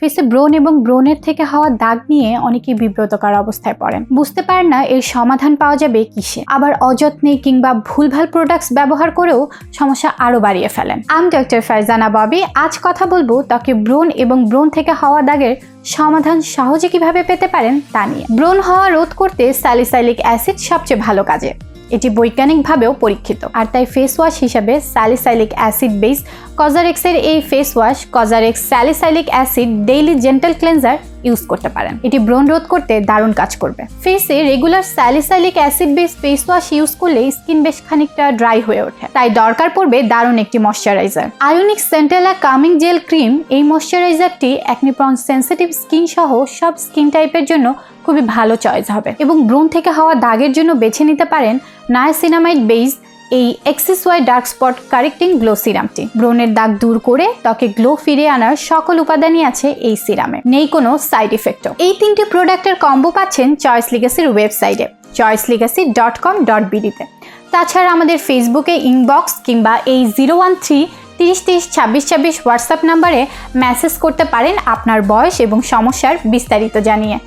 ফেসে ব্রণ এবং ব্রণের থেকে হওয়া দাগ নিয়ে অনেকেই বিব্রতকর অবস্থায় পড়েন। বুঝতে পারেন না এর সমাধান পাওয়া যাবে কিসে। আবার অযত্নে কিংবা ভুলভাল প্রোডাক্টস ব্যবহার করেও সমস্যা আরও বাড়িয়ে ফেলেন। আমি ডক্টর ফারজানা ববি আজ কথা বলব ত্বকে ব্রণ এবং ব্রণ থেকে হওয়া দাগের সমাধান সহজে কীভাবে পেতে পারেন তা নিয়ে। ব্রণ হওয়া রোধ করতে স্যালিসাইলিক অ্যাসিড সবচেয়ে ভালো কাজে। এটি বৈজ্ঞানিকভাবেও পরীক্ষিত। আর তাই ফেস ওয়াশ হিসাবে স্যালিসাইলিক অ্যাসিড বেস কজারেক্সের এই face wash Cosrx salicylic acid daily gentle cleanser use করতে পারেন। এটি ব্রণ রোধ করতে দারুণ কাজ করবে। ফেসে regular salicylic acid base face wash use করলে স্কিন বেশ খানিকটা ড্রাই হয়ে ওঠে। তাই দরকার পড়বে দারুণ একটি moisturiser iUNIK centella calming gel cream এই ময়শ্চারাইজারটি অ্যাকনিপ্রন সেন্সিটিভ স্কিন সহ সব স্কিন টাইপের জন্য খুবই ভালো চয়েস হবে। এবং ব্রণ থেকে হওয়া দাগের জন্য বেছে নিতে পারেন নায়াসিনামাইড বেস এই Axis Y dark spot correcting glow সিরামটি। ব্রণের দাগ দূর করে ত্বকে গ্লো ফিরিয়ে আনার সকল উপাদানই আছে এই সিরামে। নেই কোনো সাইড ইফেক্টও এই তিনটি প্রোডাক্টের কম্বো পাচ্ছেন চয়েস লিগাসির ওয়েবসাইটে Choice Legacy dot com dot বিডিতে তাছাড়া আমাদের ফেসবুকে ইনবক্স কিংবা এই জিরো ওয়ান থ্রি তিরিশ তিরিশ ছাব্বিশ ছাব্বিশ হোয়াটসঅ্যাপ নাম্বারে মেসেজ করতে পারেন আপনার বয়স এবং সমস্যার বিস্তারিত জানিয়ে।